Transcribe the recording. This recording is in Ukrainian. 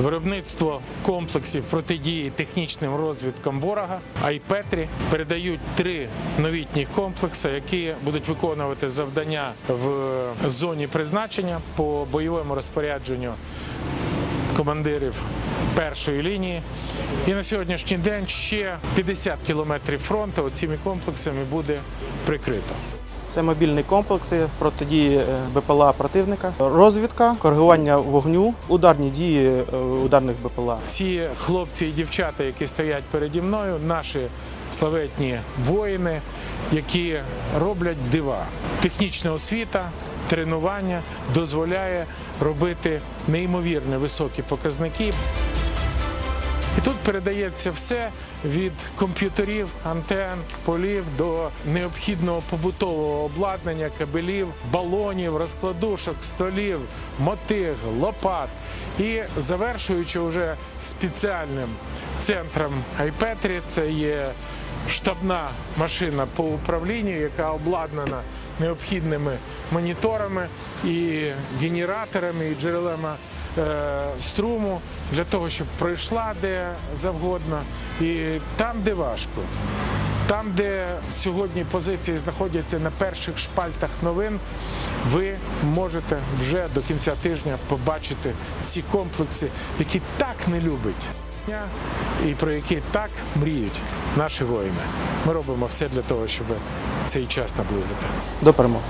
Виробництво комплексів протидії технічним розвідкам ворога Айпетрі передають три новітні комплекси, які будуть виконувати завдання в зоні призначення по бойовому розпорядженню командирів першої лінії. І на сьогоднішній день ще 50 кілометрів фронту цими комплексами буде прикрито. Це мобільні комплекси протидії е, БПЛА противника, розвідка, коригування вогню, ударні дії е, ударних БПЛА. Ці хлопці і дівчата, які стоять переді мною, наші славетні воїни, які роблять дива. Технічна освіта, тренування дозволяє робити неймовірно високі показники. І тут передається все від комп'ютерів, антен, полів до необхідного побутового обладнання, кабелів, балонів, розкладушок, столів, мотиг, лопат. І завершуючи вже спеціальним центром Айпетрі, це є штабна машина по управлінню, яка обладнана необхідними моніторами і генераторами, і джерелами струму для того, щоб пройшла де завгодно, і там, де важко. Там, де сьогодні позиції знаходяться на перших шпальтах новин, ви можете вже до кінця тижня побачити ці комплекси, які так не любить і про які так мріють наші воїни. Ми робимо все для того, щоб цей час наблизити. До перемоги.